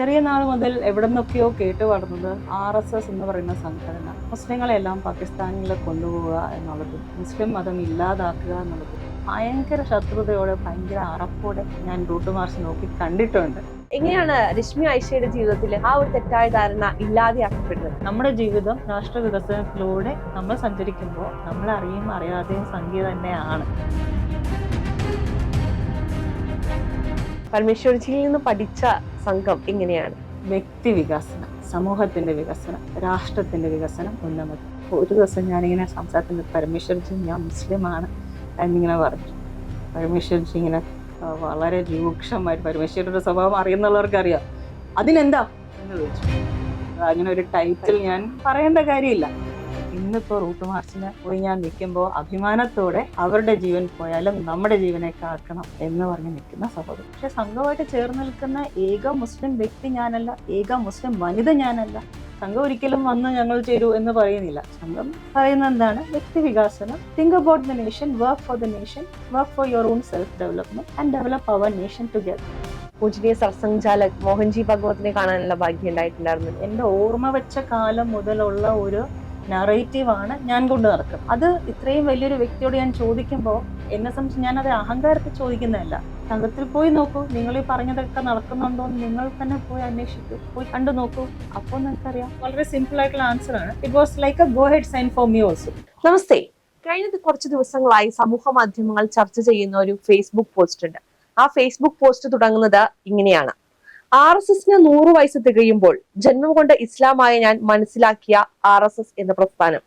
ചെറിയ നാൾ മുതൽ എവിടെ നിന്നൊക്കെയോ കേട്ട് വളർന്നത് ആർ എസ് എസ് എന്ന് പറയുന്ന സംഘടന. മുസ്ലിങ്ങളെല്ലാം പാകിസ്ഥാനിൽ കൊണ്ടുപോവുക എന്നുള്ളത് മുസ്ലിം മതം ഇല്ലാതാക്കുക എന്നുള്ളത്. ഭയങ്കര ശത്രുതയോടെ ഭയങ്കര അറപ്പോടെ ഞാൻ റൂട്ട് മാർച്ച് നോക്കി കണ്ടിട്ടുണ്ട്. എങ്ങനെയാണ് രശ്മി ആയിഷയുടെ ജീവിതത്തിൽ ആ ഒരു തെറ്റായ ധാരണ ഇല്ലാതെയാക്കപ്പെടുന്നത്? നമ്മുടെ ജീവിതം രാഷ്ട്ര വികസനത്തിലൂടെ നമ്മൾ സഞ്ചരിക്കുമ്പോൾ നമ്മൾ അറിയും അറിയാതെയും സംഖ്യ തന്നെയാണ്. പരമേശ്വരജിയിൽ നിന്ന് പഠിച്ച സംഘം എങ്ങനെയാണ്? വ്യക്തി വികസനം സമൂഹത്തിന്റെ വികസനം രാഷ്ട്രത്തിന്റെ വികസനം ഒന്നാമത്. ഒരു ദിവസം ഞാനിങ്ങനെ സംസാരത്തിന് പരമേശ്വരജി ഞാൻ മുസ്ലിമാണ് എന്നിങ്ങനെ പറഞ്ഞു. പരമേശ്വരജി ഇങ്ങനെ വളരെ രൂക്ഷമായി പരമേശ്വരന്റെ സ്വഭാവം അറിയുന്നുള്ളവർക്ക് അറിയാം. അതിനെന്താ? എന്ന് ചോദിച്ചു. അങ്ങനെ ഒരു ടൈറ്റിൽ ഞാൻ പറയേണ്ട കാര്യമില്ല. ഇന്നിപ്പോ റൂട്ട് മാർച്ചിന് പോയി ഞാൻ നിൽക്കുമ്പോൾ അഭിമാനത്തോടെ അവരുടെ ജീവൻ പോയാലും നമ്മുടെ ജീവനെ കാക്കണം എന്ന് പറഞ്ഞ് നിൽക്കുന്ന സഹോദരൻ പക്ഷെ സംഘമായിട്ട് ചേർന്ന് നിൽക്കുന്ന ഏക മുസ്ലിം വ്യക്തി ഞാനല്ല ഏക മുസ്ലിം വനിത ഞാനല്ല. സംഘം ഒരിക്കലും വന്ന് ഞങ്ങൾ ചേരൂ എന്ന് പറയുന്നില്ല. സംഘം പറയുന്ന എന്താണ്? വ്യക്തി വികാസനം. Think about the nation work for the nation work for your own self development and develop our nation together പൂജനീയ Sarsanghchalak Mohanji ഭഗവത്തിനെ കാണാനുള്ള ഭാഗ്യം ഉണ്ടായിട്ടുണ്ടായിരുന്നു. എന്റെ ഓർമ്മ വെച്ച കാലം മുതലുള്ള ഒരു നറേറ്റീവാണ് ഞാൻ കൊണ്ട് നടക്കും അത് ഇത്രയും വലിയൊരു വ്യക്തിയോട് ഞാൻ ചോദിക്കുമ്പോൾ എന്നെ സംബന്ധിച്ച് ഞാൻ അത് അഹങ്കാരത്തിൽ ചോദിക്കുന്നതല്ല. സംഘത്തിൽ പോയി നോക്കൂ നിങ്ങൾ ഈ പറഞ്ഞതൊക്കെ നടക്കുന്നുണ്ടോ എന്ന് നിങ്ങൾ തന്നെ പോയി അന്വേഷിക്കൂ. പോയി കണ്ടു നോക്കൂ. അപ്പോൾ നിങ്ങൾക്കറിയാം. വളരെ സിമ്പിൾ ആയിട്ടുള്ള ആൻസർ ആണ്. It was like a go ahead sign for me also നമസ്തേ. കഴിഞ്ഞ കുറച്ച് ദിവസങ്ങളായി സമൂഹ മാധ്യമങ്ങൾ ചർച്ച ചെയ്യുന്ന ഒരു ഫേസ്ബുക്ക് പോസ്റ്റ് ഉണ്ട്. ആ ഫേസ്ബുക്ക് പോസ്റ്റ് തുടങ്ങുന്നത് ഇങ്ങനെയാണ്. ആർ എസ് എസിന് നൂറ് വയസ്സ് തികയുമ്പോൾ ജന്മം കൊണ്ട് ഇസ്ലാമായ ഞാൻ മനസ്സിലാക്കിയ ആർ എസ് എസ് എന്ന പ്രസ്ഥാനം.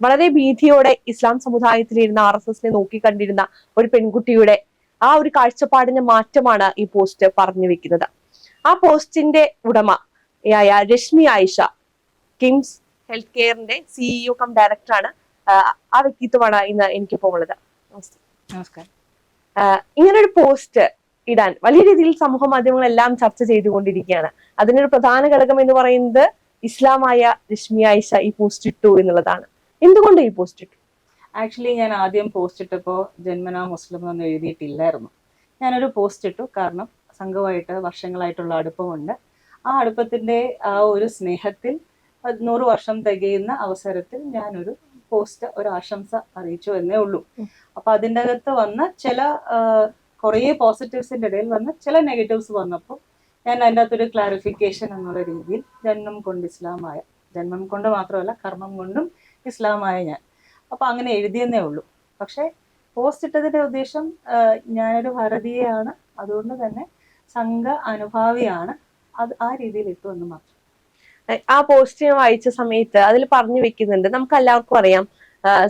വളരെ ഭീതിയോടെ ഇസ്ലാം സമുദായത്തിലിരുന്ന ആർ എസ് എസിനെ നോക്കിക്കണ്ടിരുന്ന ഒരു പെൺകുട്ടിയുടെ ആ ഒരു കാഴ്ചപ്പാടിന്റെ മാറ്റമാണ് ഈ പോസ്റ്റ് പറഞ്ഞു വെക്കുന്നത്. ആ പോസ്റ്റിന്റെ ഉടമയായ രശ്മി ആയിഷ കിംസ് ഹെൽത്ത് കെയറിന്റെ സിഇഒ കം ഡയറക്ടറാണ് ആ വ്യക്തിത്വമാണ് ഇന്ന് എനിക്കിപ്പോൾ ഉള്ളത്. നമസ്കാരം. ഇങ്ങനൊരു പോസ്റ്റ് ഇടാൻ. വലിയ രീതിയിൽ സമൂഹ മാധ്യമങ്ങളെല്ലാം ചർച്ച ചെയ്തുകൊണ്ടിരിക്കുകയാണ്. അതിനൊരു പ്രധാന ഘടകം എന്ന് പറയുന്നത് ഇസ്ലാമായ രശ്മി ആയിഷ ഈ പോസ്റ്റ് ഇട്ടു എന്നുള്ളതാണ്. എന്തുകൊണ്ട് ഈ പോസ്റ്റ് ഇട്ടു? ആക്ച്വലി ഞാൻ ആദ്യം പോസ്റ്റ് ഇട്ടപ്പോൾ ജന്മനാ മുസ്ലിം എന്നൊന്നും എഴുതിയിട്ടില്ലായിരുന്നു. ഞാനൊരു പോസ്റ്റ് ഇട്ടു. കാരണം സംഘമായിട്ട് വർഷങ്ങളായിട്ടുള്ള അടുപ്പമുണ്ട്. ആ അടുപ്പത്തിന്റെ ആ ഒരു സ്നേഹത്തിൽ നൂറ് വർഷം തികയുന്ന അവസരത്തിൽ ഞാനൊരു പോസ്റ്റ് ഒരു ആശംസ അറിയിച്ചു എന്നേ ഉള്ളൂ. അപ്പൊ അതിന്റെ അകത്ത് വന്ന ചില കുറേ പോസിറ്റീവ്സിന്റെ ഇടയിൽ വന്ന് ചില നെഗറ്റീവ്സ് വന്നപ്പോൾ ഞാൻ അതിന്റെ അകത്തൊരു ക്ലാരിഫിക്കേഷൻ എന്നുള്ള രീതിയിൽ ജന്മം കൊണ്ട് ഇസ്ലാമായ ജന്മം കൊണ്ട് മാത്രമല്ല കർമ്മം കൊണ്ടും ഇസ്ലാമായ ഞാൻ. അപ്പോൾ അങ്ങനെ എഴുതിയെന്നേ ഉള്ളൂ. പക്ഷേ പോസ്റ്റ് ഇട്ടതിന്റെ ഉദ്ദേശം ഞാനൊരു ഭാരതീയയാണ്. അതുകൊണ്ട് തന്നെ സംഘ അനുഭാവിയാണ്. അത് ആ രീതിയിൽ ഇട്ടു എന്ന് മാത്രം. ആ പോസ്റ്റ് ഞാൻ വായിച്ച സമയത്ത് അതിൽ പറഞ്ഞു വെക്കുന്നുണ്ട്. നമുക്ക് എല്ലാവർക്കും അറിയാം.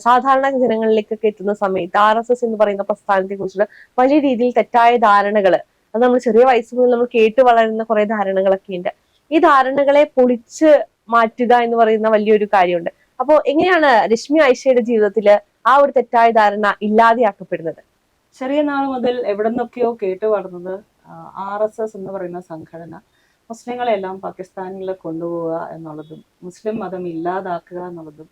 സാധാരണ ജനങ്ങളിലേക്കൊക്കെ എത്തുന്ന സമയത്ത് ആർ എസ് എസ് എന്ന് പറയുന്ന പ്രസ്ഥാനത്തെ കുറിച്ചുള്ള വലിയ രീതിയിൽ തെറ്റായ ധാരണകൾ അത് നമ്മൾ ചെറിയ വയസ്സ് മുതൽ നമ്മൾ കേട്ട് വളരുന്ന കുറെ ധാരണകളൊക്കെ ഉണ്ട്. ഈ ധാരണകളെ പൊളിച്ച് മാറ്റുക എന്ന് പറയുന്ന വലിയൊരു കാര്യമുണ്ട്. അപ്പോ എങ്ങനെയാണ് രശ്മി ആയിഷയുടെ ജീവിതത്തിൽ ആ ഒരു തെറ്റായ ധാരണ ഇല്ലാതെയാക്കപ്പെടുന്നത്? ചെറിയ നാൾ മുതൽ എവിടെ നിന്നൊക്കെയോ കേട്ട് വളർന്നത് ആർ എസ് എസ് എന്ന് പറയുന്ന സംഘടന മുസ്ലിങ്ങളെല്ലാം പാകിസ്ഥാനിൽ കൊണ്ടുപോവുക എന്നുള്ളതും മുസ്ലിം മതം ഇല്ലാതാക്കുക എന്നുള്ളതും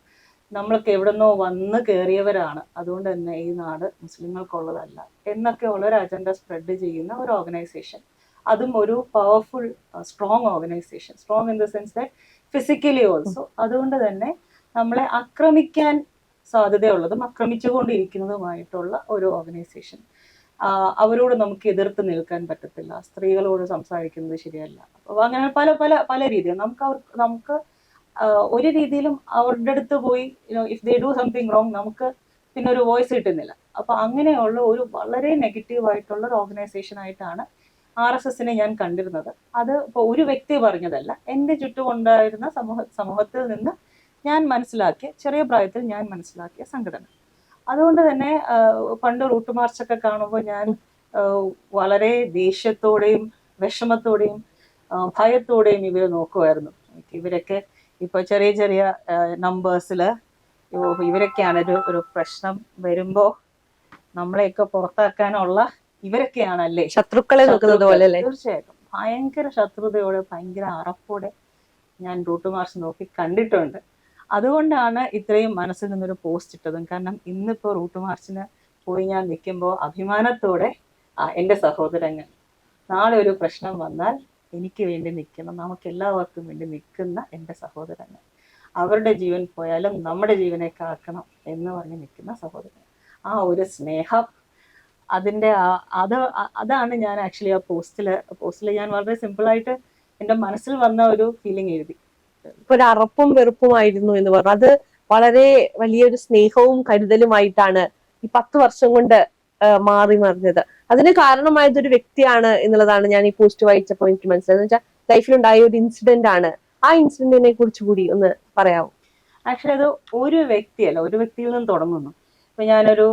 നമ്മളൊക്കെ എവിടുന്നോ വന്ന് കയറിയവരാണ് അതുകൊണ്ട് തന്നെ ഈ നാട് മുസ്ലിങ്ങൾക്കുള്ളതല്ല. എന്നൊക്കെ ഉള്ള ഒരു അജണ്ട സ്പ്രെഡ് ചെയ്യുന്ന ഒരു ഓർഗനൈസേഷൻ അതും ഒരു powerful strong organisation strong in the sense that physically also അതുകൊണ്ട് തന്നെ നമ്മളെ ആക്രമിക്കാൻ സാധ്യതയുള്ളതും ആക്രമിച്ചുകൊണ്ടിരിക്കുന്നതുമായിട്ടുള്ള ഒരു ഓർഗനൈസേഷൻ അവരോട് നമുക്ക് എതിർത്ത് നിൽക്കാൻ പറ്റത്തില്ല. സ്ത്രീകളോട് സംസാരിക്കുന്നത് ശരിയല്ല. അപ്പോൾ അങ്ങനെ പല പല പല രീതിയിൽ നമുക്ക് അവർ നമുക്ക് ഒരു രീതിയിലും അവരുടെ അടുത്ത് പോയി if they do something wrong നമുക്ക് പിന്നെ ഒരു വോയിസ് കിട്ടുന്നില്ല. അപ്പൊ അങ്ങനെയുള്ള ഒരു വളരെ നെഗറ്റീവ് ആയിട്ടുള്ള ഒരു ഓർഗനൈസേഷൻ ആയിട്ടാണ് ആർ എസ് എസിനെ ഞാൻ കണ്ടിരുന്നത്. അത് ഇപ്പോൾ ഒരു വ്യക്തി പറഞ്ഞതല്ല എന്റെ ചുറ്റുമുണ്ടായിരുന്ന സമൂഹ സമൂഹത്തിൽ നിന്ന് ഞാൻ മനസ്സിലാക്കിയ ചെറിയ പ്രായത്തിൽ ഞാൻ മനസ്സിലാക്കിയ സംഘടന. അതുകൊണ്ട് തന്നെ പണ്ട് റൂട്ട് മാർച്ചൊക്കെ കാണുമ്പോൾ ഞാൻ വളരെ ദേഷ്യത്തോടെയും വിഷമത്തോടെയും ഭയത്തോടെയും ഇവരെ നോക്കുമായിരുന്നു ഇവരൊക്കെ ഇപ്പൊ ചെറിയ ചെറിയ നമ്പേഴ്സിൽ ഇവരൊക്കെയാണ് ഒരു ഒരു പ്രശ്നം വരുമ്പോ നമ്മളെയൊക്കെ പുറത്താക്കാനുള്ള ഇവരൊക്കെയാണല്ലേ? ശത്രുക്കളെ നോക്കുന്നത് പോലെ അല്ലേ? തീർച്ചയായിട്ടും. ഭയങ്കര ശത്രുതയോടെ ഭയങ്കര അറപ്പോടെ ഞാൻ റൂട്ട് മാർച്ച് നോക്കി കണ്ടിട്ടുണ്ട്. അതുകൊണ്ടാണ് ഇത്രയും മനസ്സിൽ നിന്നൊരു പോസ്റ്റ് ഇട്ടതും. കാരണം ഇന്നിപ്പോ റൂട്ട് മാർച്ചിന് പോയി ഞാൻ നിൽക്കുമ്പോൾ അഭിമാനത്തോടെ ആ, എന്റെ സഹോദരങ്ങൾ നാളെ ഒരു പ്രശ്നം വന്നാൽ എനിക്ക് വേണ്ടി നിൽക്കുന്ന നമുക്ക് എല്ലാവർക്കും വേണ്ടി നിൽക്കുന്ന എന്റെ സഹോദരങ്ങൾ. അവരുടെ ജീവൻ പോയാലും നമ്മുടെ ജീവനെ കാക്കണം എന്ന് പറഞ്ഞ് നിൽക്കുന്ന സഹോദരൻ ആ ഒരു സ്നേഹം അതിന്റെ ആ- അത് അതാണ് ഞാൻ ആക്ച്വലി ആ പോസ്റ്റിൽ പോസ്റ്റിൽ ഞാൻ വളരെ സിമ്പിളായിട്ട് എന്റെ മനസ്സിൽ വന്ന ഒരു ഫീലിംഗ് എഴുതി. ഒരു അറപ്പും വെറുപ്പുമായിരുന്നു എന്ന് പറഞ്ഞു. അത് വളരെ വലിയൊരു സ്നേഹവും കരുതലുമായിട്ടാണ് ഈ പത്ത് വർഷം കൊണ്ട് മാറി മറിഞ്ഞത്. അതിന് കാരണമായത് ഒരു വ്യക്തിയാണ് എന്നുള്ളതാണ് ഞാൻ ഈ പോസ്റ്റ് വായിച്ചപ്പോൾ എനിക്ക് മനസ്സിലായത്. വെച്ചാൽ ലൈഫിലുണ്ടായ ഒരു ഇൻസിഡന്റ് ആണ്. ആ ഇൻസിഡന്റിനെ കുറിച്ച് കൂടി ഒന്ന് പറയാമോ ആക്ച്വലി അത് ഒരു വ്യക്തിയല്ല ഒരു വ്യക്തിയിൽ നിന്ന് തുടങ്ങുന്നു. ഇപ്പൊ ഞാനൊരു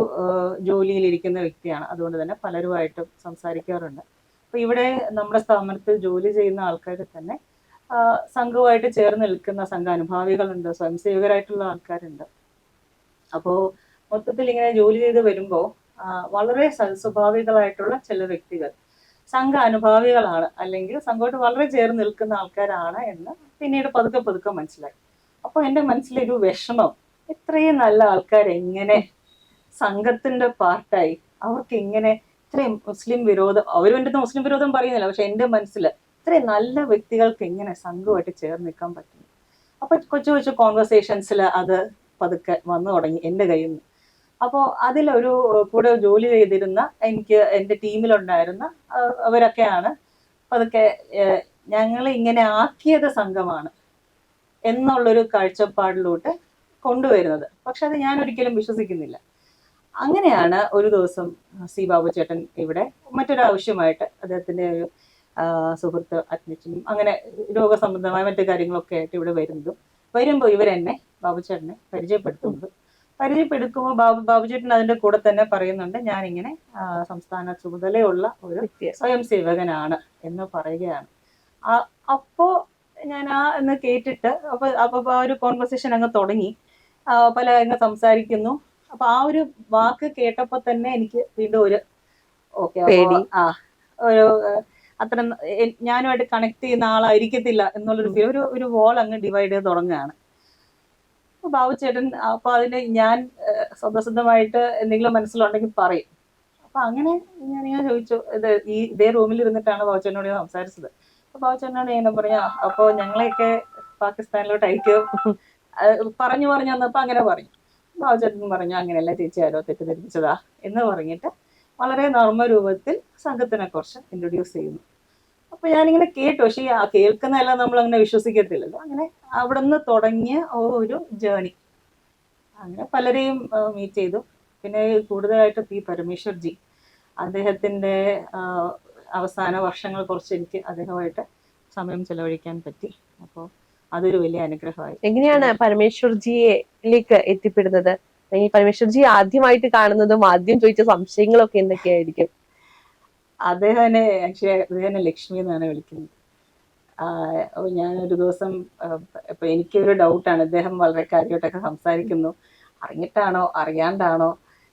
ജോലിയിൽ ഇരിക്കുന്ന വ്യക്തിയാണ്. അതുകൊണ്ട് തന്നെ പലരുമായിട്ടും സംസാരിക്കാറുണ്ട്. അപ്പൊ ഇവിടെ നമ്മുടെ സ്ഥാപനത്തിൽ ജോലി ചെയ്യുന്ന ആൾക്കാർ തന്നെ സംഘവുമായിട്ട് ചേർന്ന് നിൽക്കുന്ന സംഘാനുഭാവികളുണ്ട് സ്വയംസേവകരായിട്ടുള്ള ആൾക്കാരുണ്ട്. അപ്പോൾ മൊത്തത്തിൽ ഇങ്ങനെ ജോലി ചെയ്ത് വരുമ്പോൾ വളരെ സൽസ്വഭാവികളായിട്ടുള്ള ചില വ്യക്തികൾ. സംഘ അനുഭാവികളാണ് അല്ലെങ്കിൽ സംഘമായിട്ട് വളരെ ചേർന്ന് നിൽക്കുന്ന ആൾക്കാരാണ് എന്ന് പിന്നീട് പതുക്കെ പതുക്കെ മനസ്സിലായി. അപ്പോൾ എന്റെ മനസ്സിലൊരു വിഷമം ഇത്രയും നല്ല ആൾക്കാർ എങ്ങനെ സംഘത്തിന്റെ പാർട്ടായി? അവർക്ക് എങ്ങനെ ഇത്രയും മുസ്ലിം വിരോധം അവരും എന്റെ മുസ്ലിം വിരോധം പറയുന്നില്ല പക്ഷെ എന്റെ മനസ്സിൽ ഇത്രയും നല്ല വ്യക്തികൾക്ക് എങ്ങനെ സംഘമായിട്ട് ചേർന്ന് നിൽക്കാൻ പറ്റുന്നു? അപ്പൊ കൊച്ചു കൊച്ചു കോൺവെർസേഷൻസിൽ അത് പതുക്കെ വന്നു തുടങ്ങി എന്റെ കയ്യിൽ നിന്ന്. അപ്പോൾ അതിലൊരു കൂടെ ജോലി ചെയ്തിരുന്ന എനിക്ക് എന്റെ ടീമിലുണ്ടായിരുന്ന അവരൊക്കെയാണ്. അതൊക്കെ ഞങ്ങൾ ഇങ്ങനെ ആക്കിയത് സംഘമാണ് എന്നുള്ളൊരു കാഴ്ചപ്പാടിലോട്ട് കൊണ്ടുവരുന്നത്. പക്ഷെ അത് ഞാൻ ഒരിക്കലും വിശ്വസിക്കുന്നില്ല. അങ്ങനെയാണ് ഒരു ദിവസം സി ബാബു ചേട്ടൻ ഇവിടെ മറ്റൊരാവശ്യമായിട്ട് അദ്ദേഹത്തിന്റെ ഒരു സുഹൃത്ത് അഡ്മിഷനും അങ്ങനെ രോഗസംബന്ധമായ മറ്റു കാര്യങ്ങളൊക്കെ ആയിട്ട് ഇവിടെ വരുന്നതും വരുമ്പോൾ ഇവരെന്നെ ബാബു ചേട്ടനെ പരിചയപ്പെടുത്തുന്നത് പരിചയപ്പെടുത്തുമ്പോൾ ബാബു ബാബു ചേട്ടൻ അതിന്റെ കൂടെ തന്നെ പറയുന്നുണ്ട്. ഞാൻ ഇങ്ങനെ സംസ്ഥാന ചുമതലയുള്ള ഒരു സ്വയം സേവകനാണ് എന്ന് പറയുകയാണ്. അപ്പോ ഞാൻ ആ എന്ന് കേട്ടിട്ട് അപ്പൊ അപ്പൊ ആ ഒരു കോൺവെർസേഷൻ അങ്ങ് തുടങ്ങി. പല അങ്ങ് സംസാരിക്കുന്നു. അപ്പൊ ആ ഒരു വാക്ക് കേട്ടപ്പോ തന്നെ എനിക്ക് വീണ്ടും ഒരു ഓക്കെ ആ ഒരു അത്ര ഞാനുമായിട്ട് കണക്ട് ചെയ്യുന്ന ആളായിരിക്കത്തില്ല എന്നുള്ളൊരു ഒരു ഒരു വോൾ അങ്ങ് ഡിവൈഡ് ചെയ്ത് തുടങ്ങുകയാണ്. ബാബു ചേട്ടൻ അപ്പൊ അതിന് ഞാൻ സ്വതസിദ്ധമായിട്ട് എന്തെങ്കിലും മനസ്സിലുണ്ടെങ്കിൽ പറയും. അപ്പൊ അങ്ങനെ ഞാൻ ഞാൻ ചോദിച്ചു ഇത് ഈ ഇതേ റൂമിൽ ഇരുന്നിട്ടാണ് ബാബുച്ചേട്ടനോട് ഞാൻ സംസാരിച്ചത്. അപ്പൊ ബാബുച്ചേട്ടനോട് ഞാൻ പറഞ്ഞു "ആ, അപ്പൊ ഞങ്ങളെയൊക്കെ പാകിസ്ഥാനിലോട്ട് അയക്കും. പറഞ്ഞു പറഞ്ഞു വന്നപ്പോ അങ്ങനെ പറഞ്ഞു. ബാബുച്ചേട്ടൻ പറഞ്ഞു അങ്ങനെയല്ല ചേച്ചി ആരോ തെറ്റിദ്ധരിപ്പിച്ചതാ. എന്ന് പറഞ്ഞിട്ട് വളരെ നർമ്മ രൂപത്തിൽ സംഘത്തിനെ കുറിച്ച് ഇൻട്രൊഡ്യൂസ് ചെയ്യുന്നു. അപ്പൊ ഞാനിങ്ങനെ കേട്ടു. പക്ഷെ ആ കേൾക്കുന്നതെല്ലാം നമ്മൾ അങ്ങനെ വിശ്വസിക്കത്തില്ലല്ലോ. അങ്ങനെ അവിടെ നിന്ന് തുടങ്ങിയ ഒരു ജേണി അങ്ങനെ പലരെയും മീറ്റ് ചെയ്തു. പിന്നെ കൂടുതലായിട്ട് പി പരമേശ്വർജി അദ്ദേഹത്തിന്റെ അവസാന വർഷങ്ങൾ കുറച്ച് എനിക്ക് അദ്ദേഹമായിട്ട് സമയം ചെലവഴിക്കാൻ പറ്റി. അപ്പോൾ അതൊരു വലിയ അനുഗ്രഹമായി. എങ്ങനെയാണ് പരമേശ്വർജിയിലേക്ക് എത്തിപ്പെടുന്നത്? അല്ലെങ്കിൽ പരമേശ്വർജി ആദ്യമായിട്ട് കാണുന്നതും ആദ്യം ചോദിച്ച സംശയങ്ങളൊക്കെ എന്തൊക്കെയായിരിക്കും? അദ്ദേഹനെ ആക്ച്വലി അദ്ദേഹനെ ലക്ഷ്മി എന്നാണ് വിളിക്കുന്നത്. അപ്പോൾ ഞാൻ ഞാനൊരു ദിവസം ആഹ് ഇപ്പൊ എനിക്കൊരു ഡൗട്ടാണ്. അദ്ദേഹം വളരെ കാര്യമായിട്ടൊക്കെ സംസാരിക്കുന്നു. അറിഞ്ഞിട്ടാണോ? അറിയാണ്ടാണോ?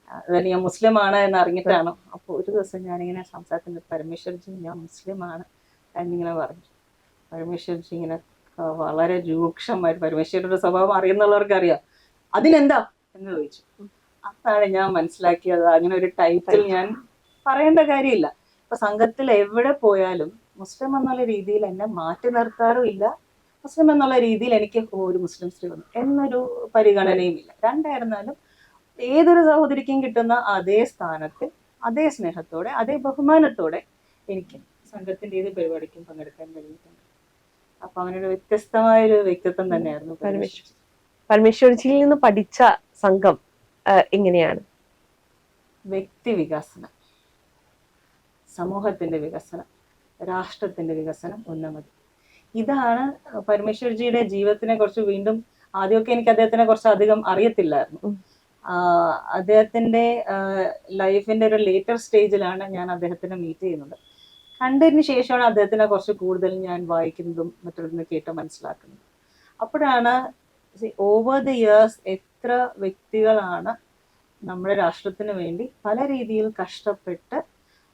അതായത് ഞാൻ മുസ്ലിം ആണ് എന്ന് അറിഞ്ഞിട്ടാണോ? അപ്പോൾ ഒരു ദിവസം ഞാനിങ്ങനെ സംസാരിക്കുന്നത് പരമേശ്വർജി ഞാൻ മുസ്ലിമാണ് എന്നിങ്ങനെ പറഞ്ഞു. പരമേശ്വർജി ഇങ്ങനെ വളരെ രൂക്ഷമായിട്ട് പരമേശ്വരന്റെ സ്വഭാവം അറിയുന്നുള്ളവർക്ക് അറിയാം അതിനെന്താ? എന്ന് ചോദിച്ചു. അതാണ് ഞാൻ മനസ്സിലാക്കിയത്. അങ്ങനെ ഒരു ടൈറ്റിൽ ഞാൻ പറയേണ്ട കാര്യമില്ല. ഇപ്പൊ സംഘത്തിൽ എവിടെ പോയാലും മുസ്ലിം എന്നുള്ള രീതിയിൽ എന്നെ മാറ്റി നിർത്താറും ഇല്ല മുസ്ലിം എന്നുള്ള രീതിയിൽ എനിക്ക് ഒരു മുസ്ലിം സ്ത്രീ വന്നു. എന്നൊരു പരിഗണനയും ഇല്ല. രണ്ടായിരുന്നാലും ഏതൊരു സഹോദരിക്കും കിട്ടുന്ന അതേ സ്ഥാനത്തിൽ അതേ സ്നേഹത്തോടെ അതേ ബഹുമാനത്തോടെ എനിക്ക് സംഘത്തിന്റെ ഏത് പരിപാടിക്കും പങ്കെടുക്കാൻ കഴിഞ്ഞിട്ടുണ്ട്. അപ്പൊ അവനൊരു വ്യത്യസ്തമായ ഒരു വ്യക്തിത്വം തന്നെയായിരുന്നു പരമേശ്വർ. പരമേശ്വർജിയിൽ നിന്ന് പഠിച്ച സംഘം എങ്ങനെയാണ്? വ്യക്തി വികസനം. സമൂഹത്തിന്റെ വികസനം രാഷ്ട്രത്തിന്റെ വികസനം ഉന്നമതി ഇതാണ് പരമേശ്വർജിയുടെ ജീവിതത്തിനെ കുറിച്ച് വീണ്ടും ആദ്യമൊക്കെ എനിക്ക് അദ്ദേഹത്തിനെ കുറിച്ച് അധികം അറിയത്തില്ലായിരുന്നു. അദ്ദേഹത്തിന്റെ ലൈഫിന്റെ അദ്ദേഹത്തിന്റെ ലൈഫിന്റെ ഒരു ലേറ്റർ സ്റ്റേജിലാണ് ഞാൻ അദ്ദേഹത്തിനെ മീറ്റ് ചെയ്യുന്നത്. കണ്ടതിന് ശേഷമാണ് അദ്ദേഹത്തിനെ കുറച്ച് കൂടുതൽ ഞാൻ വായിക്കുന്നതും മറ്റുള്ള കേട്ട് മനസ്സിലാക്കുന്നത്. അപ്പോഴാണ് ഓവർ ദി ഇയേഴ്സ് എത്ര വ്യക്തികളാണ് നമ്മുടെ രാഷ്ട്രത്തിന് വേണ്ടി പല രീതിയിൽ കഷ്ടപ്പെട്ട്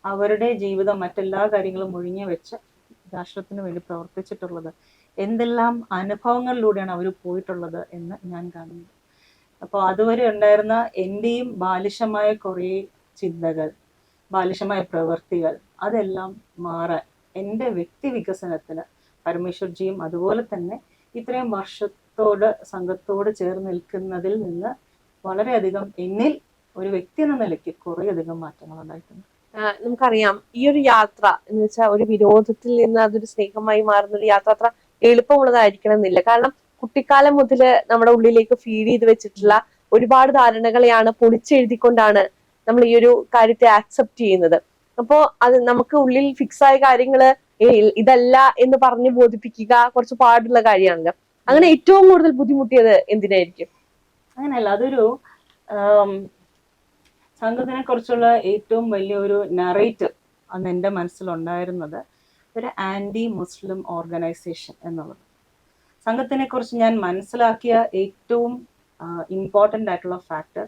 അവരുടെ ജീവിതം മറ്റെല്ലാ കാര്യങ്ങളും ഒഴിഞ്ഞു വെച്ച് രാഷ്ട്രത്തിന് വേണ്ടി പ്രവർത്തിച്ചിട്ടുള്ളത്. എന്തെല്ലാം അനുഭവങ്ങളിലൂടെയാണ് അവർ പോയിട്ടുള്ളത് എന്ന് ഞാൻ കാണുന്നത് അപ്പോൾ അതുവരെ ഉണ്ടായിരുന്ന എന്റെയും ബാലിശമായ കുറേ ചിന്തകൾ ബാലിശമായ പ്രവൃത്തികൾ അതെല്ലാം മാറാൻ എന്റെ വ്യക്തി വികസനത്തിന് പരമേശ്വർജിയും അതുപോലെ തന്നെ ഇത്രയും വർഷത്തോട് സംഘത്തോട് ചേർന്ന് നിൽക്കുന്നതിൽ നിന്ന് വളരെയധികം എന്നിൽ ഒരു വ്യക്തി എന്ന നിലയ്ക്ക് കുറേയധികം മാറ്റങ്ങൾ ഉണ്ടായിട്ടുണ്ട്. നമുക്കറിയാം. ഈ ഒരു യാത്ര എന്ന് വെച്ചാൽ ഒരു വിരോധത്തിൽ നിന്ന് അതൊരു സ്നേഹമായി മാറുന്ന ഒരു യാത്ര അത്ര എളുപ്പമുള്ളതായിരിക്കണം എന്നില്ല കാരണം കുട്ടിക്കാലം മുതൽ നമ്മുടെ ഉള്ളിലേക്ക് ഫീഡ് ചെയ്ത് വെച്ചിട്ടുള്ള ഒരുപാട് ധാരണകളെയാണ് പൊളിച്ചെഴുതിക്കൊണ്ടാണ് നമ്മൾ ഈ ഒരു കാര്യത്തെ ആക്സെപ്റ്റ് ചെയ്യുന്നത്. അപ്പോ അത് നമുക്ക് ഉള്ളിൽ ഫിക്സ് ആയ കാര്യങ്ങൾ ഇതല്ല എന്ന് പറഞ്ഞ് ബോധിപ്പിക്കുക കുറച്ച് പാടുള്ള കാര്യമാണല്ലോ അങ്ങനെ ഏറ്റവും കൂടുതൽ ബുദ്ധിമുട്ടിയത് എന്തിനായിരിക്കും? അങ്ങനെയല്ല അതൊരു സംഘത്തിനെ കുറിച്ചുള്ള ഏറ്റവും വലിയ ഒരു നറേറ്റ് അന്ന് എന്റെ മനസ്സിലുണ്ടായിരുന്നത് ഒരു ആന്റി മുസ്ലിം ഓർഗനൈസേഷൻ എന്നുള്ളത്. സംഘത്തിനെ കുറിച്ച് ഞാൻ മനസ്സിലാക്കിയ ഏറ്റവും ഇമ്പോർട്ടന്റ് ആയിട്ടുള്ള ഫാക്ടർ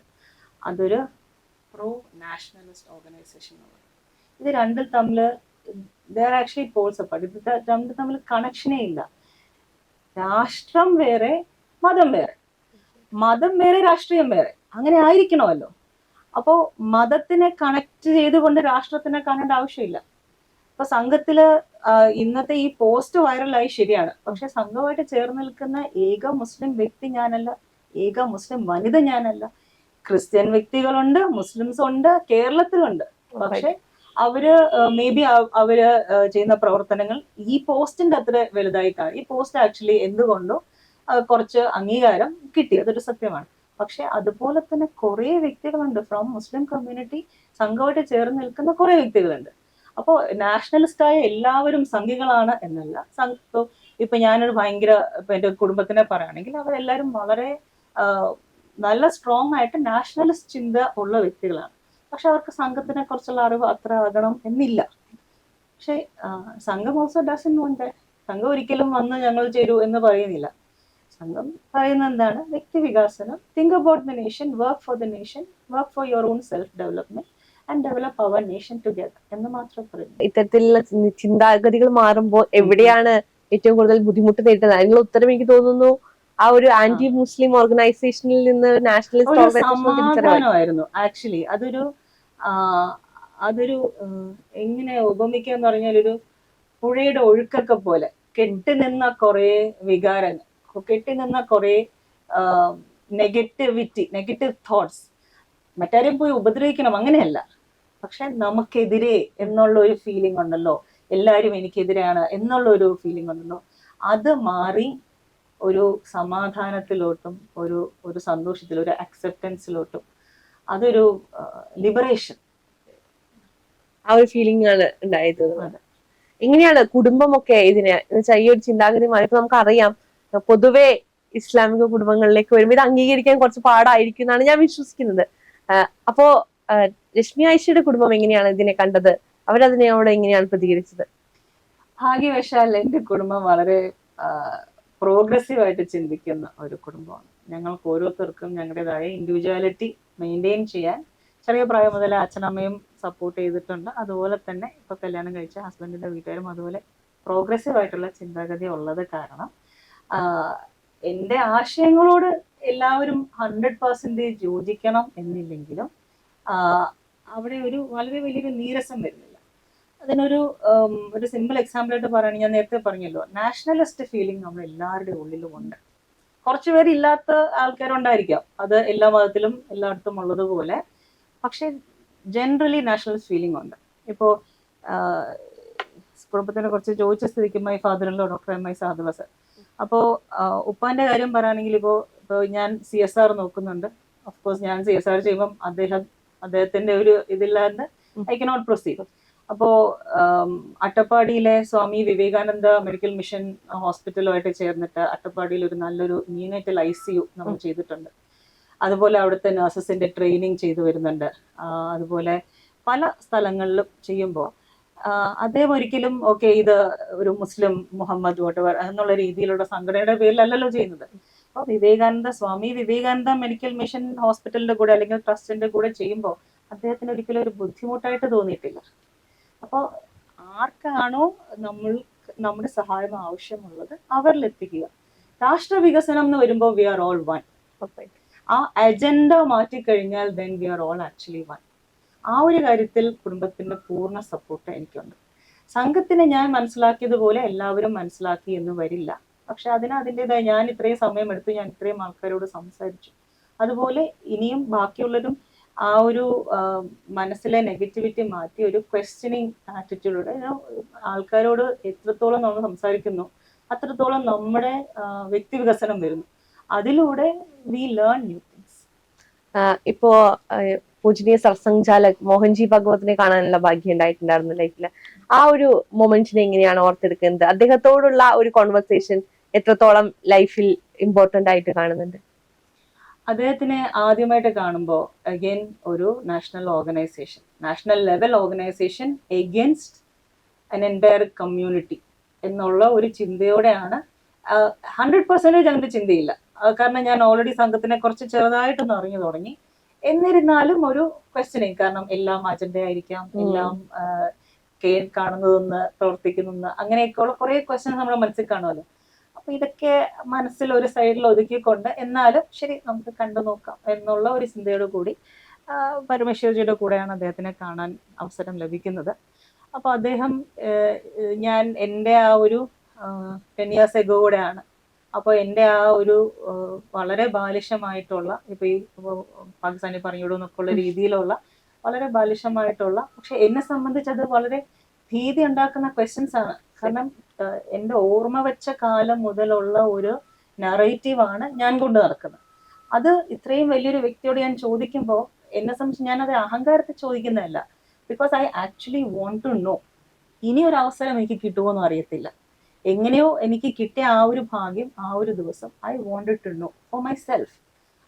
അതൊരു പ്രോ നാഷണലിസ്റ്റ് ഓർഗനൈസേഷൻ എന്നുള്ളത്. ഇത് രണ്ടിൽ തമ്മിൽ ദർ ആക്ച്വലി പോൾസ് അപ്പാർട്ട് ഇത് രണ്ടും തമ്മിൽ കണക്ഷനേ ഇല്ല. രാഷ്ട്രം വേറെ മതം വേറെ. മതം വേറെ രാഷ്ട്രീയം വേറെ. അങ്ങനെ ആയിരിക്കണമല്ലോ. അപ്പോൾ മതത്തിനെ കണക്ട് ചെയ്തുകൊണ്ട് രാഷ്ട്രത്തിനെ കാണേണ്ട ആവശ്യമില്ല. ഇപ്പൊ സംഘത്തിൽ ഇന്നത്തെ ഈ പോസ്റ്റ് വൈറലായി ശരിയാണ്. പക്ഷെ സംഘമായിട്ട് ചേർന്ന് നിൽക്കുന്ന ഏക മുസ്ലിം വ്യക്തി ഞാനല്ല. ഏക മുസ്ലിം വനിത ഞാനല്ല. ക്രിസ്ത്യൻ വ്യക്തികളുണ്ട് മുസ്ലിംസ് ഉണ്ട് കേരളത്തിലുണ്ട്. പക്ഷെ അവർ മേ ബി അവർ ചെയ്യുന്ന പ്രവർത്തനങ്ങൾ ഈ പോസ്റ്റിന്റെ അത്ര വലുതായി ഈ പോസ്റ്റ് ആക്ച്വലി എന്തുകൊണ്ടോ കുറച്ച് അംഗീകാരം കിട്ടി. അതൊരു സത്യമാണ്. പക്ഷെ അതുപോലെ തന്നെ കുറെ വ്യക്തികളുണ്ട്. ഫ്രം മുസ്ലിം കമ്മ്യൂണിറ്റി സംഘമായിട്ട് ചേർന്ന് നിൽക്കുന്ന കുറെ വ്യക്തികളുണ്ട്. അപ്പോൾ നാഷണലിസ്റ്റ് ആയ എല്ലാവരും സംഘികളാണ് എന്നല്ല. സംഘം ഇപ്പൊ ഞാനൊരു ഭയങ്കര എന്റെ കുടുംബത്തിനെ പറയുകയാണെങ്കിൽ അവരെല്ലാവരും വളരെ നല്ല സ്ട്രോങ് ആയിട്ട് നാഷണലിസ്റ്റ് ചിന്ത ഉള്ള വ്യക്തികളാണ്. പക്ഷെ അവർക്ക് സംഘത്തിനെ കുറിച്ചുള്ള അറിവ് അത്ര ആകണം എന്നില്ല. പക്ഷെ സംഘം ഓൾസോ ഡസൻ വോണ്ട് സംഘം ഒരിക്കലും വന്ന് ഞങ്ങൾ ചേരൂ എന്ന് പറയുന്നില്ല. സംഘം പറയുന്നത് എന്താണ്? വ്യക്തി വികാസനം think about the nation work for the nation work for your own self development and develop our nation together എന്ന് മാത്രം പറയുന്നു. ഇത്തരത്തിലുള്ള ചിന്താഗതികൾ മാറുമ്പോൾ എവിടെയാണ് ഏറ്റവും കൂടുതൽ ബുദ്ധിമുട്ട് നേരിട്ടത് അതിനുള്ള ഉത്തരം എനിക്ക് തോന്നുന്നു ആ ഒരു ആന്റി മുസ്ലിം ഓർഗനൈസേഷനിൽ നിന്ന് നാഷണലിസ്റ്റ് ആക്ച്വലി അതൊരു അതൊരു എങ്ങനെ ഉപമിക്കുക എന്ന് പറഞ്ഞാൽ ഒരു പുഴയുടെ ഒഴുക്കൊക്കെ പോലെ. കെട്ടി നിന്ന കുറെ വികാരങ്ങൾ. കെട്ടി നിന്ന കുറെ നെഗറ്റിവിറ്റി നെഗറ്റീവ് തോട്ട്സ് മറ്റാരെയും പോയി ഉപദ്രവിക്കണം അങ്ങനെയല്ല. പക്ഷെ നമുക്കെതിരെ എന്നുള്ള ഒരു ഫീലിംഗ് ഉണ്ടല്ലോ. എല്ലാവരും എനിക്കെതിരെയാണ് എന്നുള്ള ഒരു ഫീലിംഗ് ഉണ്ടല്ലോ. അത് മാറി ഒരു സമാധാനത്തിലോട്ടും ഒരു ഒരു സന്തോഷത്തിൽ ഒരു അക്സെപ്റ്റൻസിലോട്ടും അതൊരു ലിബറേഷൻ ആ ഒരു ഫീലിംഗ് ആണ് ഉണ്ടായത്. എങ്ങനെയാണ് കുടുംബമൊക്കെ ഇതിനെ ഈ ഒരു ചിന്താഗതി നമുക്ക് നമുക്കറിയാം പൊതുവെ ഇസ്ലാമിക കുടുംബങ്ങളിലേക്ക് വരുമ്പോൾ ഇത് അംഗീകരിക്കാൻ കുറച്ച് പാടായിരിക്കും എന്നാണ് ഞാൻ വിശ്വസിക്കുന്നത്. അപ്പോ രശ്മി ആയിഷയുടെ കുടുംബം എങ്ങനെയാണ് ഇതിനെ കണ്ടത്? അവരതിനോട് എങ്ങനെയാണ് പ്രതികരിച്ചത്? ഭാഗ്യവശാൽ എന്റെ കുടുംബം വളരെ പ്രോഗ്രസീവ് ആയിട്ട് ചിന്തിക്കുന്ന ഒരു കുടുംബമാണ്. ഞങ്ങൾക്ക് ഓരോരുത്തർക്കും ഞങ്ങളുടേതായ ഇൻഡിവിജ്വാലിറ്റി മെയിന്റെയിൻ ചെയ്യാൻ ചെറിയ പ്രായം മുതൽ അച്ഛനമ്മയും സപ്പോർട്ട് ചെയ്തിട്ടുണ്ട്. അതുപോലെ തന്നെ ഇപ്പൊ കല്യാണം കഴിച്ച ഹസ്ബൻഡിന്റെ വീട്ടുകാരും അതുപോലെ പ്രോഗ്രസീവ് ആയിട്ടുള്ള ചിന്താഗതി ഉള്ളത് കാരണം എന്റെ ആശയങ്ങളോട് എല്ലാവരും ഹൺഡ്രഡ് പെർസെന്റേജ് യോജിക്കണം എന്നില്ലെങ്കിലും അവിടെ ഒരു വളരെ വലിയൊരു നീരസം വരുന്നില്ല. അതിനൊരു ഒരു സിമ്പിൾ എക്സാമ്പിൾ ആയിട്ട് പറയുകയാണെങ്കിൽ ഞാൻ നേരത്തെ പറഞ്ഞല്ലോ നാഷണലിസ്റ്റ് ഫീലിംഗ് നമ്മൾ എല്ലാവരുടെ ഉള്ളിലും ഉണ്ട് കുറച്ച് പേര് ഇല്ലാത്ത ആൾക്കാരുണ്ടായിരിക്കാം. അത് എല്ലാ മതത്തിലും എല്ലായിടത്തും ഉള്ളതുപോലെ. പക്ഷേ ജനറലി നാഷണലിസ്റ്റ് ഫീലിംഗ് ഉണ്ട്. ഇപ്പോൾ കുടുംബത്തിനെ കുറിച്ച് ചോദിച്ച സ്ഥിതിക്ക് മൈ ഫാദറിലോ ഡോക്ടർ എം ഐ സാധുവ അപ്പോൾ ഉപ്പാന്റെ കാര്യം പറയുകയാണെങ്കിൽ ഇപ്പോൾ ഇപ്പോൾ ഞാൻ സി എസ് ആർ നോക്കുന്നുണ്ട്. ഓഫ് കോഴ്സ് ഞാൻ സി എസ് ആർ ചെയ്യുമ്പം അദ്ദേഹം അദ്ദേഹത്തിന്റെ ഒരു ഇതില്ലാണ്ട് ഐ കനോട്ട് പ്രൊസീഡ് അപ്പോ ആം, അട്ടപ്പാടിയിലെ സ്വാമി വിവേകാനന്ദ മെഡിക്കൽ മിഷൻ ഹോസ്പിറ്റലുമായിട്ട് ചേർന്നിട്ട് അട്ടപ്പാടിയിൽ ഒരു നല്ലൊരു ന്യൂനേറ്റൽ ഐ സി യു നമ്മൾ ചെയ്തിട്ടുണ്ട്. അതുപോലെ അവിടുത്തെ നഴ്സസിന്റെ ട്രെയിനിങ് ചെയ്തു വരുന്നുണ്ട്. അതുപോലെ പല സ്ഥലങ്ങളിലും ചെയ്യുമ്പോൾ അദ്ദേഹം ഒരിക്കലും ഓക്കെ ഇത് ഒരു മുസ്ലിം മുഹമ്മദ് വോട്ടവർ എന്നുള്ള രീതിയിലുള്ള സംഘടനയുടെ പേരിലല്ലല്ലോ ചെയ്യുന്നത്. അപ്പോൾ വിവേകാനന്ദ സ്വാമി വിവേകാനന്ദ മെഡിക്കൽ മിഷൻ ഹോസ്പിറ്റലിന്റെ കൂടെ അല്ലെങ്കിൽ ട്രസ്റ്റിന്റെ കൂടെ ചെയ്യുമ്പോൾ അദ്ദേഹത്തിന് ഒരിക്കലും ഒരു ബുദ്ധിമുട്ടായിട്ട് തോന്നിയിട്ടില്ല. അപ്പോൾ ആർക്കാണോ നമ്മൾ നമ്മുടെ സഹായം ആവശ്യമുള്ളത് അവരിൽ എത്തിക്കുക രാഷ്ട്ര വികസനം എന്ന് വരുമ്പോൾ വി ആർ ഓൾ വൺ ആ agenda മാറ്റിക്കഴിഞ്ഞാൽ then we are all actually one ആ ഒരു കാര്യത്തിൽ കുടുംബത്തിന്റെ പൂർണ സപ്പോർട്ട് എനിക്കുണ്ട്. സംഘത്തിനെ ഞാൻ മനസ്സിലാക്കിയതുപോലെ എല്ലാവരും മനസ്സിലാക്കി എന്ന് വരില്ല. പക്ഷെ അതിന് അതിന്റെതായ ഞാൻ ഇത്രയും സമയം എടുത്തു ഞാൻ ഇത്രയും ആൾക്കാരോട് സംസാരിച്ചു. അതുപോലെ ഇനിയും ബാക്കിയുള്ളവരും ആ ഒരു മനസ്സിലെ നെഗറ്റിവിറ്റി മാറ്റി ഒരു ക്വസ്റ്റ്യനിങ് ആറ്റിറ്റ്യൂഡോടെ ആൾക്കാരോട് എത്രത്തോളം നമ്മൾ സംസാരിക്കുന്നു അത്രത്തോളം നമ്മുടെ വ്യക്തി വികസനം വരുന്നു. അതിലൂടെ വി ലേൺ ന്യൂ തിങ്സ് ഇപ്പോ പൂജനീയ സർസംഘാലക് മോഹൻജി ഭഗവതിനെ കാണാനുള്ള ഭാഗ്യം ഉണ്ടായിട്ടുണ്ടായിരുന്നു ലൈഫിൽ ആ ഒരു മൊമെന്റിനെ എങ്ങനെയാണ് ഓർത്തെടുക്കുന്നത്? അദ്ദേഹത്തോടുള്ള ഒരു കോൺവെർസേഷൻ എത്രത്തോളം ലൈഫിൽ ഇമ്പോർട്ടന്റ് ആയിട്ട് കാണുന്നുണ്ട്? അദ്ദേഹത്തിനെ ആദ്യമായിട്ട് കാണുമ്പോൾ അഗെയിൻ ഒരു national organisation national level organisation against an entire community എന്നുള്ള ഒരു ചിന്തയോടെയാണ് ഹൺഡ്രഡ് പെർസെന്റേജ് അങ്ങനത്തെ ചിന്തയില്ല. കാരണം ഞാൻ ഓൾറെഡി സംഘത്തിനെ കുറച്ച് ചെറുതായിട്ടൊന്ന് അറിഞ്ഞു തുടങ്ങി. എന്നിരുന്നാലും ഒരു ക്വസ്റ്റ്യനിങ് കാരണം എല്ലാം അജണ്ട ആയിരിക്കാം എല്ലാം കാണുന്നതെന്ന് പ്രവർത്തിക്കുന്നതെന്ന് അങ്ങനെയൊക്കെയുള്ള കുറേ ക്വസ്റ്റ്യൻസ് നമ്മുടെ മനസ്സിൽ കാണുമല്ലോ. അപ്പൊ ഇതൊക്കെ മനസ്സിൽ ഒരു സൈഡിൽ ഒതുക്കിക്കൊണ്ട് എന്നാലും ശരി നമുക്ക് കണ്ടു നോക്കാം എന്നുള്ള ഒരു ചിന്തയോട് കൂടി പരമേശ്വരജിയുടെ പരമേശ്വർജിയുടെ കൂടെയാണ് അദ്ദേഹത്തിനെ കാണാൻ അവസരം ലഭിക്കുന്നത്. അപ്പൊ അദ്ദേഹം ഞാൻ എന്റെ ആ ഒരു ടെൻ ഇയേഴ്സ് എഗോ കൂടെയാണ് അപ്പോൾ എന്റെ ആ ഒരു വളരെ ബാലിഷമായിട്ടുള്ള ഇപ്പൊ ഈ പാകിസ്ഥാനിൽ പാകിസ്ഥാനി പറഞ്ഞുവിടും എന്നൊക്കെ ഉള്ള രീതിയിലുള്ള വളരെ ബാലിഷമായിട്ടുള്ള പക്ഷെ എന്നെ സംബന്ധിച്ച് അത് വളരെ ഭീതി ഉണ്ടാക്കുന്ന ക്വസ്റ്റ്യൻസ് ആണ്. കാരണം എന്റെ ഓർമ്മ വെച്ച കാലം മുതലുള്ള ഒരു നറേറ്റീവാണ് ഞാൻ കൊണ്ട് നടക്കുന്നത്. അത് ഇത്രയും വലിയൊരു വ്യക്തിയോട് ഞാൻ ചോദിക്കുമ്പോൾ എന്നെ സംബന്ധിച്ച് ഞാനത് അഹങ്കാരത്തിൽ ചോദിക്കുന്നതല്ല. Because I actually want to know ഇനി ഒരു അവസരം എനിക്ക് കിട്ടുമോ എന്ന് അറിയത്തില്ല. എങ്ങനെയോ എനിക്ക് കിട്ടിയ ആ ഒരു ഭാഗ്യം ആ ഒരു ദിവസം I wanted to know for myself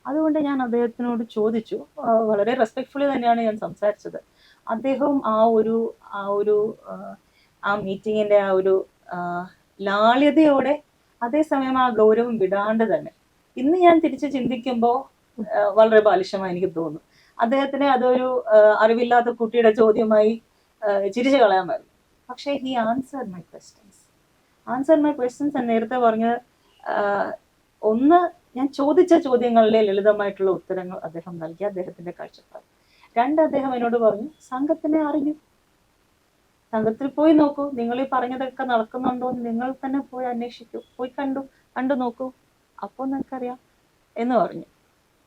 അതുകൊണ്ട് ഞാൻ അദ്ദേഹത്തിനോട് ചോദിച്ചു. വളരെ റെസ്പെക്ട്ഫുള്ളി തന്നെയാണ് ഞാൻ സംസാരിച്ചത്. അദ്ദേഹവും ആ ഒരു ആ ഒരു ആ, മീറ്റിങ്ങിന്റെ ആ ഒരു ലാളിതയോടെ അതേസമയം ആ ഗൗരവം വിടാണ്ട് തന്നെ. ഇന്ന് ഞാൻ തിരിച്ച് ചിന്തിക്കുമ്പോൾ വളരെ ബാലിശമായി എനിക്ക് തോന്നുന്നു അദ്ദേഹത്തിന് അതൊരു അറിവില്ലാത്ത കുട്ടിയുടെ ചോദ്യമായി ചിരിച്ചു കളയാൻ കളയാമായിരുന്നു. പക്ഷേ he answer my questions answer my questions നേരത്തെ പറഞ്ഞ ഒന്ന് ഞാൻ ചോദിച്ച ചോദ്യങ്ങളിലെ ലളിതമായിട്ടുള്ള ഉത്തരങ്ങൾ അദ്ദേഹം നൽകി അദ്ദേഹത്തിന്റെ കാഴ്ചപ്പാട്. രണ്ട് അദ്ദേഹം എന്നോട് പറഞ്ഞു സംഘത്തിനെ അറിഞ്ഞു. സംഘത്തിൽ പോയി നോക്കൂ. നിങ്ങൾ ഈ പറഞ്ഞതൊക്കെ നടക്കുന്നുണ്ടോ എന്ന് നിങ്ങൾ തന്നെ പോയി അന്വേഷിക്കൂ. പോയി കണ്ടു കണ്ടു നോക്കൂ. അപ്പോൾ നിങ്ങൾക്കറിയാം എന്ന് പറഞ്ഞു.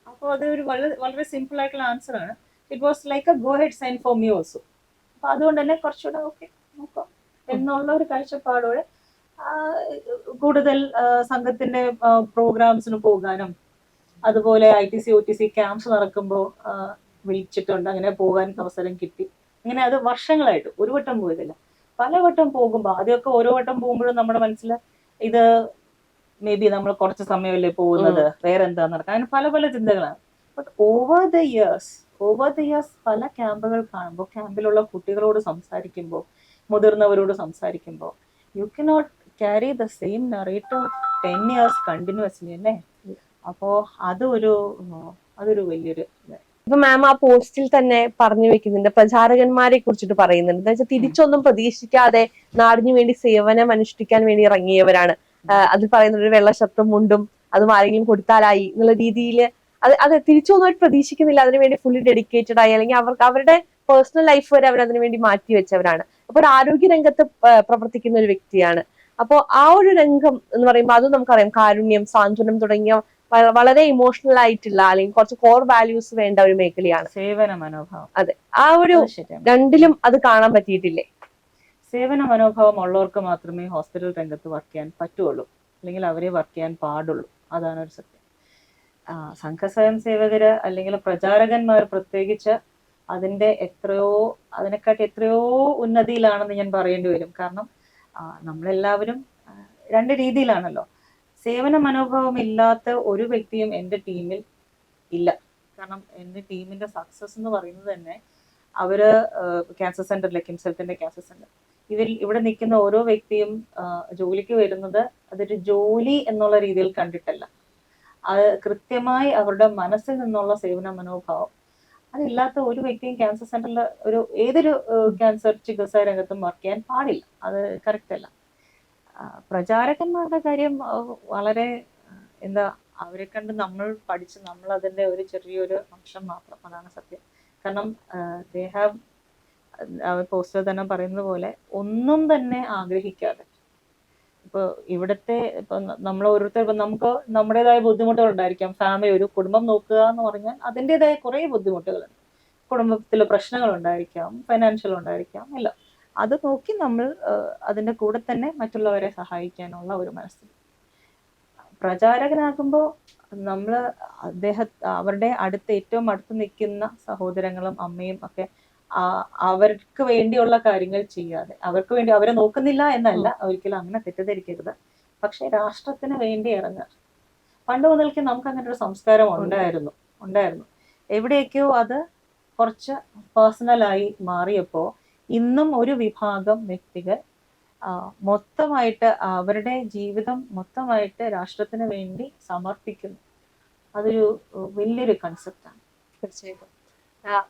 അപ്പോൾ അത് ഒരു വളരെ വളരെ സിമ്പിൾ ആയിട്ടുള്ള ആൻസർ ആണ്. It was like a go head sign for me also അപ്പൊ അതുകൊണ്ട് തന്നെ കുറച്ചുകൂടെ ഓക്കെ നോക്കാം. എന്നുള്ള ഒരു കാഴ്ചപ്പാടോടെ കൂടുതൽ സംഘത്തിന്റെ പ്രോഗ്രാംസിന് പോകാനും അതുപോലെ I T C O T C camps നടക്കുമ്പോൾ വിളിച്ചിട്ടുണ്ട്. അങ്ങനെ പോകാൻ അവസരം കിട്ടി. അങ്ങനെ അത് വർഷങ്ങളായിട്ട് ഒരു വട്ടം പോയതില്ല. പല വട്ടം പോകുമ്പോൾ ആദ്യമൊക്കെ ഓരോ വട്ടം പോകുമ്പോഴും നമ്മുടെ മനസ്സിൽ ഇത് മേ ബി നമ്മൾ കുറച്ച് സമയമല്ലേ പോകുന്നത് വേറെ എന്താ നടക്കുക അങ്ങനെ പല പല ചിന്തകളാണ്. But over the years over the years പല ക്യാമ്പുകൾ കാണുമ്പോൾ ക്യാമ്പിലുള്ള കുട്ടികളോട് സംസാരിക്കുമ്പോൾ മുതിർന്നവരോട് സംസാരിക്കുമ്പോൾ you cannot carry the same narrator ten years continuously അല്ലേ? അപ്പോ അതൊരു അതൊരു വലിയൊരു. ഇപ്പൊ മാം ആ പോസ്റ്റിൽ തന്നെ പറഞ്ഞു വെക്കുന്നുണ്ട്. പ്രചാരകന്മാരെ കുറിച്ചിട്ട് പറയുന്നുണ്ട്. എന്താ വെച്ചാൽ തിരിച്ചൊന്നും പ്രതീക്ഷിക്കാതെ നാടിനു വേണ്ടി സേവനം അനുഷ്ഠിക്കാൻ വേണ്ടി ഇറങ്ങിയവരാണ്. അതിൽ പറയുന്ന ഒരു വെള്ള ശബ്ദം മുണ്ടും അതും ആരെങ്കിലും കൊടുത്താലായി എന്നുള്ള രീതിയിൽ അത് അത് തിരിച്ചൊന്നും അവർ പ്രതീക്ഷിക്കുന്നില്ല. അതിനുവേണ്ടി ഫുള്ളി ഡെഡിക്കേറ്റഡ് ആയി അല്ലെങ്കിൽ അവർക്ക് അവരുടെ പേഴ്സണൽ ലൈഫ് വരെ അവർ അതിനുവേണ്ടി മാറ്റി വെച്ചവരാണ്. അപ്പൊ ഒരു ആരോഗ്യ രംഗത്ത് പ്രവർത്തിക്കുന്ന ഒരു വ്യക്തിയാണ്. അപ്പോ ആ ഒരു രംഗം എന്ന് പറയുമ്പോൾ അത് നമുക്കറിയാം. കാരുണ്യം സാന്ത്വനം തുടങ്ങിയ വളരെ ഇമോഷണൽ ആയിട്ടുള്ള അല്ലെങ്കിൽ കുറച്ച് കോർ വാല്യൂസ് വേണ്ട ഒരു മേഖലയാണ്. സേവന മനോഭാവം. അതെ. ആ ഒരു രണ്ടിലും അത് കാണാൻ പറ്റിയിട്ടില്ലേ? സേവന മനോഭാവം ഉള്ളവർക്ക് മാത്രമേ ഹോസ്പിറ്റൽ രംഗത്ത് വർക്ക് ചെയ്യാൻ പറ്റുള്ളൂ. അല്ലെങ്കിൽ അവരെ വർക്ക് ചെയ്യാൻ പാടുള്ളൂ. അതാണ് ഒരു സത്യം. സംഘസ്വയം സേവകര് അല്ലെങ്കിൽ പ്രചാരകന്മാർ പ്രത്യേകിച്ച് അതിന്റെ എത്രയോ അതിനെക്കാട്ടി എത്രയോ ഉന്നതിയിലാണെന്ന് ഞാൻ പറയേണ്ടി വരും. കാരണം നമ്മളെല്ലാവരും രണ്ട് രീതിയിലാണല്ലോ. സേവന മനോഭാവം ഇല്ലാത്ത ഒരു വ്യക്തിയും എന്റെ ടീമിൽ ഇല്ല. കാരണം എന്റെ ടീമിന്റെ സക്സസ് എന്ന് പറയുന്നത് തന്നെ അവർ ക്യാൻസർ സെന്ററിലെ കിംസെൽത്തിന്റെ ക്യാൻസർ സെന്റർ ഇവരിൽ ഇവിടെ നിൽക്കുന്ന ഓരോ വ്യക്തിയും ജോലിക്ക് വരുന്നത് അതൊരു ജോലി എന്നുള്ള രീതിയിൽ കണ്ടിട്ടല്ല. അത് കൃത്യമായി അവരുടെ മനസ്സിൽ നിന്നുള്ള സേവന മനോഭാവം അതില്ലാത്ത ഒരു വ്യക്തിയും ക്യാൻസർ സെന്ററിൽ ഒരു ഏതൊരു ക്യാൻസർ ചികിത്സാ രംഗത്തും വർക്ക് ചെയ്യാൻ പാടില്ല. അത് കറക്റ്റ് അല്ല. പ്രചാരകന്മാരുടെ കാര്യം വളരെ എന്താ അവരെ കണ്ട് നമ്മൾ പഠിച്ച് നമ്മൾ അതിന്റെ ഒരു ചെറിയൊരു അംശം മാത്രം. അതാണ് സത്യം. കാരണം ദേ ഹാവ് പോസ്റ്റർ തന്നെ പറയുന്നത് പോലെ ഒന്നും തന്നെ ആഗ്രഹിക്കാതെ ഇപ്പോൾ ഇവിടത്തെ ഇപ്പൊ നമ്മൾ ഓരോരുത്തർ ഇപ്പൊ നമുക്ക് നമ്മുടേതായ ബുദ്ധിമുട്ടുകൾ ഉണ്ടായിരിക്കാം ഫാമിലി ഒരു കുടുംബം നോക്കുക എന്ന് പറഞ്ഞാൽ അതിന്റെതായ കുറേ ബുദ്ധിമുട്ടുകളുണ്ട്. കുടുംബത്തിലെ പ്രശ്നങ്ങൾ ഉണ്ടായിരിക്കാം ഫൈനാൻഷ്യൽ ഉണ്ടായിരിക്കാം എല്ലാം. അത് നോക്കി നമ്മൾ അതിന്റെ കൂടെ തന്നെ മറ്റുള്ളവരെ സഹായിക്കാനുള്ള ഒരു മനസ്സ്. പ്രചാരകനാകുമ്പോൾ നമ്മൾ അദ്ദേഹ അവരുടെ അടുത്ത് ഏറ്റവും അടുത്ത് നിൽക്കുന്ന സഹോദരങ്ങളും അമ്മയും ഒക്കെ അവർക്ക് വേണ്ടിയുള്ള കാര്യങ്ങൾ ചെയ്യാതെ. അവർക്ക് വേണ്ടി അവരെ നോക്കുന്നില്ല എന്നല്ല ഒരിക്കലും അങ്ങനെ തെറ്റിദ്ധരിക്കരുത്. പക്ഷെ രാഷ്ട്രത്തിന് വേണ്ടി ഇറങ്ങുക. പണ്ട് മുതൽക്ക് നമുക്ക് അങ്ങനെ ഒരു സംസ്കാരം ഉണ്ടായിരുന്നു. ഉണ്ടായിരുന്നു. എവിടെയൊക്കെയോ അത് കുറച്ച് പേഴ്സണലായി മാറിയപ്പോൾ ഇന്നും ഒരു വിഭാഗം വ്യക്തികൾ മൊത്തമായിട്ട് അവരുടെ ജീവിതം മൊത്തമായിട്ട് രാഷ്ട്രത്തിന് വേണ്ടി സമർപ്പിക്കുന്നു. അതൊരു വലിയൊരു കൺസെപ്റ്റാണ് തീർച്ചയായിട്ടും.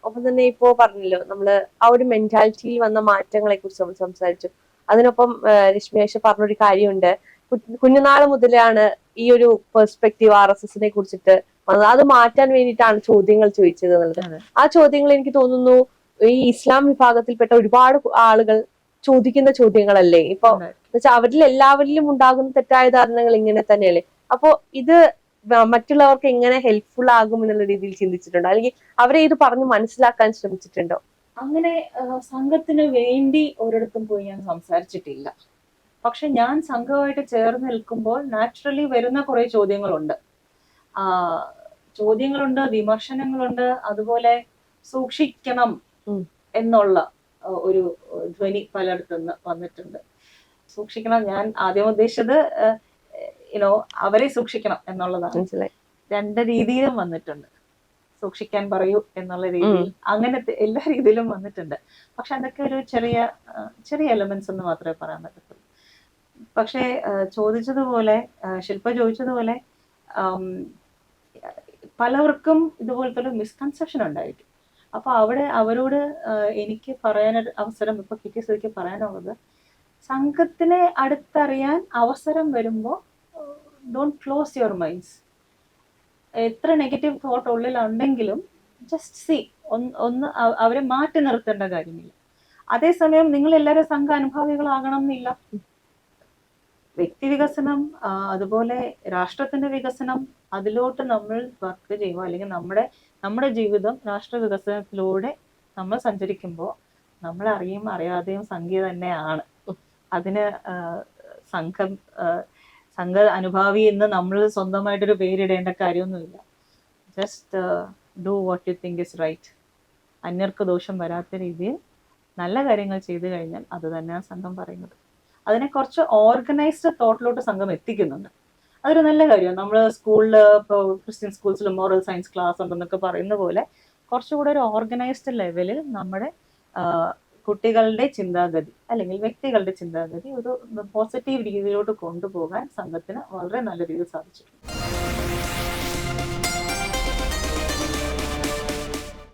ഒപ്പം തന്നെ ഇപ്പോ പറഞ്ഞല്ലോ നമ്മൾ ആ ഒരു മെന്റാലിറ്റിയിൽ വന്ന മാറ്റങ്ങളെ കുറിച്ച് നമ്മൾ സംസാരിച്ചു. അതിനൊപ്പം രശ്മിയേഷ പറഞ്ഞൊരു കാര്യമുണ്ട്. കുഞ്ഞുനാൾ കുഞ്ഞുനാൾ മുതലാണ് ഈ ഒരു പെർസ്പെക്റ്റീവ് ആർ എസ് എസിനെ കുറിച്ചിട്ട് വന്നത്. അത് മാറ്റാൻ വേണ്ടിയിട്ടാണ് ചോദ്യങ്ങൾ ചോദിച്ചത് എന്നുള്ളത്. ആ ചോദ്യങ്ങൾ എനിക്ക് തോന്നുന്നു ഈ ഇസ്ലാം വിഭാഗത്തിൽപ്പെട്ട ഒരുപാട് ആളുകൾ ചോദിക്കുന്ന ചോദ്യങ്ങളല്ലേ? ഇപ്പൊ എന്നുവെച്ചാൽ അവരിൽ എല്ലാവരിലും ഉണ്ടാകുന്ന തെറ്റായ ധാരണകൾ ഇങ്ങനെ തന്നെയല്ലേ? അപ്പോ ഇത് മറ്റുള്ളവർക്ക് എങ്ങനെ ഹെൽപ്ഫുൾ ആകും എന്നുള്ള രീതിയിൽ ചിന്തിച്ചിട്ടുണ്ടോ? അല്ലെങ്കിൽ അവരെ ഇത് പറഞ്ഞ് മനസ്സിലാക്കാൻ ശ്രമിച്ചിട്ടുണ്ടോ? അങ്ങനെ സംഘത്തിന് വേണ്ടി ഒരിടത്തും പോയി ഞാൻ സംസാരിച്ചിട്ടില്ല. പക്ഷെ ഞാൻ സംഘമായിട്ട് ചേർന്ന് നിൽക്കുമ്പോൾ നാച്ചുറലി വരുന്ന കുറെ ചോദ്യങ്ങളുണ്ട്. ആ ചോദ്യങ്ങളുണ്ട് വിമർശനങ്ങളുണ്ട് അതുപോലെ സൂക്ഷിക്കണം എന്നുള്ള ഒരു ധ്വനി പലയിടത്തുനിന്ന് വന്നിട്ടുണ്ട്. സൂക്ഷിക്കണം ഞാൻ ആദ്യം ഉദ്ദേശിച്ചത് യുനോ അവരെ സൂക്ഷിക്കണം എന്നുള്ളതാണ്. രണ്ട് രീതിയിലും വന്നിട്ടുണ്ട്. സൂക്ഷിക്കാൻ പറയൂ എന്നുള്ള രീതിയിൽ. അങ്ങനത്തെ എല്ലാ രീതിയിലും വന്നിട്ടുണ്ട്. പക്ഷെ അതൊക്കെ ഒരു ചെറിയ ചെറിയ എലമെന്റ്സ് എന്ന് മാത്രമേ പറയാൻ പറ്റത്തുള്ളൂ. പക്ഷേ ചോദിച്ചതുപോലെ ശില്പ ചോദിച്ചതുപോലെ പലവർക്കും ഇതുപോലത്തെ ഒരു മിസ്കൺസെപ്ഷൻ ഉണ്ടായിരിക്കും. അപ്പൊ അവിടെ അവരോട് എനിക്ക് പറയാനൊരു അവസരം ഇപ്പൊ കിട്ടിയ സ്ഥിതിക്ക് പറയാനുള്ളത് സംഘത്തിനെ അടുത്തറിയാൻ അവസരം വരുമ്പോൾ ഡോണ്ട് ക്ലോസ് യുവർ മൈൻഡ്സ് എത്ര നെഗറ്റീവ് തോട്ട് ഉള്ളിലുണ്ടെങ്കിലും ജസ്റ്റ് സി ഒന്ന് അവ- അവരെ മാറ്റി നിർത്തേണ്ട കാര്യമില്ല. അതേസമയം നിങ്ങൾ എല്ലാവരും സംഘ അനുഭാവികളാകണം എന്നില്ല വ്യക്തി വികസനം അതുപോലെ രാഷ്ട്രത്തിന്റെ വികസനം അതിലോട്ട് നമ്മൾ വർക്ക് ചെയ്യുമ്പോൾ അല്ലെങ്കിൽ നമ്മുടെ നമ്മുടെ ജീവിതം രാഷ്ട്ര വികസനത്തിലൂടെ നമ്മൾ സഞ്ചരിക്കുമ്പോൾ നമ്മൾ അറിയും അറിയാതെയും സംഖ്യ തന്നെയാണ്. അതിന് സംഘം സംഘ അനുഭാവി എന്ന് നമ്മൾ സ്വന്തമായിട്ടൊരു പേരിടേണ്ട കാര്യമൊന്നുമില്ല. Just do what you think is right അന്യർക്ക് ദോഷം വരാത്ത രീതിയിൽ നല്ല കാര്യങ്ങൾ ചെയ്തു കഴിഞ്ഞാൽ അത് തന്നെയാണ് സംഘം പറയുന്നത്. അതിനെ കുറച്ച് ഓർഗനൈസ്ഡ് തോട്ടിലോട്ട് സംഘം എത്തിക്കുന്നുണ്ട്. അതൊരു നല്ല കാര്യമാണ്. നമ്മൾ സ്കൂളിൽ ഇപ്പോൾ ക്രിസ്ത്യൻ സ്കൂൾസിൽ മോറൽ സയൻസ് ക്ലാസ് ഉണ്ടെന്നൊക്കെ പറയുന്ന പോലെ കുറച്ചുകൂടെ ഒരു ഓർഗനൈസ്ഡ് ലെവലിൽ നമ്മുടെ ആ, കുട്ടികളുടെ ചിന്താഗതി അല്ലെങ്കിൽ വ്യക്തികളുടെ ചിന്താഗതി ഒരു പോസിറ്റീവ് രീതിയിലോട്ട് കൊണ്ടുപോകാൻ സംഘത്തിന് വളരെ നല്ല രീതിയിൽ സാധിച്ചിട്ടുണ്ട്.